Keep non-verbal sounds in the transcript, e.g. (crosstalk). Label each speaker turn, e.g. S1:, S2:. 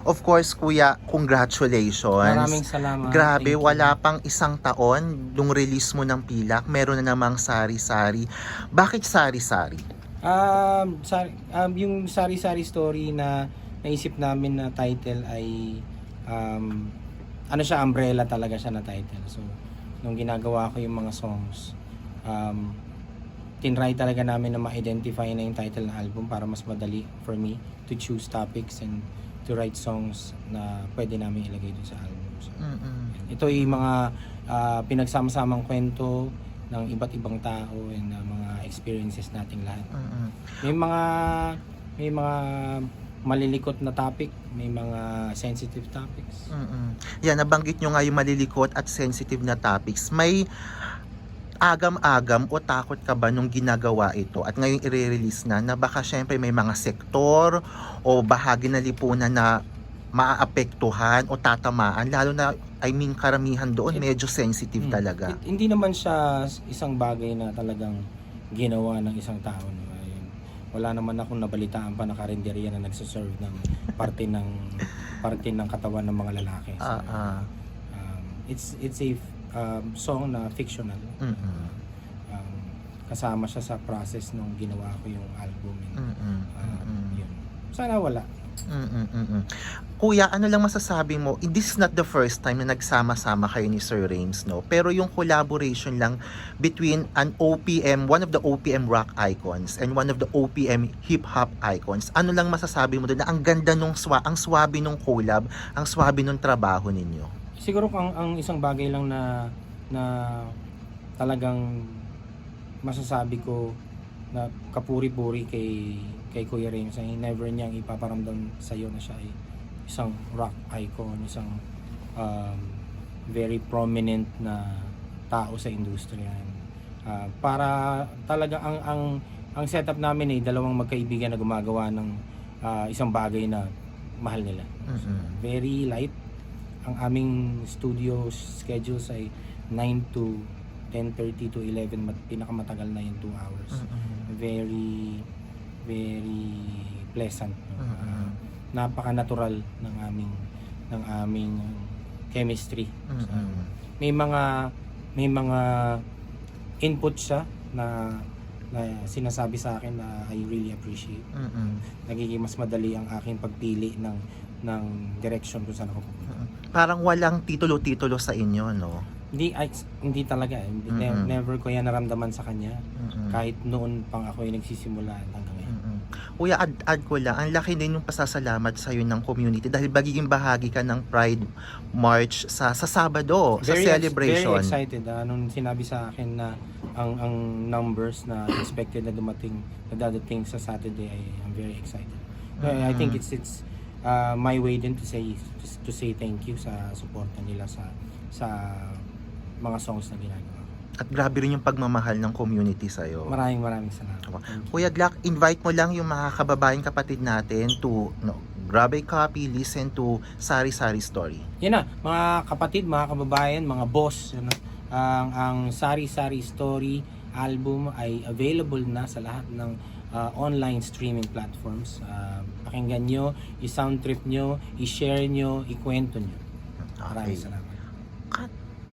S1: Of course, kuya, congratulations.
S2: Maraming salamat.
S1: Grabe,
S2: Thank you.
S1: wala pang isang taon nung release mo ng Pilak, meron na namang sari-sari. Bakit sari-sari?
S2: Um, sa, um, yung sari-sari story na naisip namin na title ay um, ano siya, umbrella talaga siya na title. So, nung ginagawa ko yung mga songs, um, tinry talaga namin na ma-identify na yung title ng album para mas madali for me to choose topics and to write songs na pwede namin ilagay dun sa album. So, ito yung mga ah, pinagsama-samang kwento ng iba't ibang tao and ah, mga experiences nating lahat.
S1: Mm-mm.
S2: May mga may mga malilikot na topic, may mga sensitive topics.
S1: Mm-mm. Yan, nabanggit nyo nga yung malilikot at sensitive na topics. May agam-agam o takot ka ba nung ginagawa ito at ngayon i-release na na baka syempre may mga sektor o bahagi ng lipunan na maaapektuhan o tatamaan lalo na I mean karamihan doon medyo sensitive
S2: Hmm.
S1: talaga.
S2: Hi- Hindi naman siya isang bagay na talagang ginawa ng isang tao. Ayun. Wala naman akong nabalitaan pa na karinderya na nagsaserve ng parte ng (laughs) parte ng katawan ng mga lalaki. So,
S1: Ah, ah.
S2: um, it's it's a um, song na fictional.
S1: Mm-mm.
S2: Um, kasama siya sa process nung ginawa ko yung album.
S1: Mm-mm.
S2: um, yun. Sana wala.
S1: Mm-mm-mm. Kuya, ano lang masasabi mo? This is not the first time na nagsama-sama kayo ni Sir Rames, no? Pero yung collaboration lang between an OPM, one of the OPM rock icons and one of the OPM hip-hop icons, ano lang masasabi mo doon na ang ganda nung swa, ang swabe nung collab, ang swabe nung trabaho ninyo?
S2: Siguro ang, ang isang bagay lang na na talagang masasabi ko na kapuri-puri kay kay Kuya Rames ay never niyang ipaparamdam sa iyo na siya ay isang rock icon, isang um, very prominent na tao sa industriya. Ah, para talaga ang ang ang setup namin ay dalawang magkaibigan na gumagawa ng ah, isang bagay na mahal nila.
S1: Mm-mm.
S2: Very light. Ang aming studio schedules ay 9 to 10.30 to 11. Mat- pinakamatagal na yung 2 hours.
S1: Mm-mm.
S2: Very, very pleasant. no?
S1: Mm-mm.
S2: Ah, napaka-natural ng aming ng aming chemistry. So,
S1: Mm-mm.
S2: may mga may mga input siya na na sinasabi sa akin na I really appreciate
S1: Mm-mm.
S2: nagiging mas madali ang aking pagpili ng ng direction kung saan ako pupunta.
S1: Parang walang titulo-titulo sa inyo, no?
S2: Hindi ay, hindi talaga eh. Hindi, ne-
S1: Mm-mm.
S2: never ko yan naramdaman sa kanya
S1: Mm-mm.
S2: kahit noon pang ako yung nagsisimula hanggang ngayon.
S1: Mm-mm. Kuya, add, add ko lang, ang laki din yung pasasalamat sa iyo ng community dahil magiging bahagi ka ng Pride March sa sa Sabado, sa
S2: Very ex-
S1: celebration.
S2: Very excited ah, nung sinabi sa akin na ang ang numbers na expected na dumating na dadating sa Saturday ay I'm very excited. I- I think it's it's uh, my way din to say to say thank you sa suporta nila sa sa mga songs na ginagawa.
S1: At grabe rin yung pagmamahal ng community sa iyo.
S2: Maraming maraming salamat. Thank you.
S1: Kuya Glock, invite mo lang yung mga kababayan kapatid natin to no, grab a copy, listen to Sari Sari Story.
S2: Yan na, mga kapatid, mga kababayan, mga boss, ano, ang ang Sari Sari Story album ay available na sa lahat ng uh, online streaming platforms. Uh, pakinggan nyo, i-sound trip nyo, i-share nyo, i-kwento nyo. Maraming
S1: okay.
S2: salamat. Cut.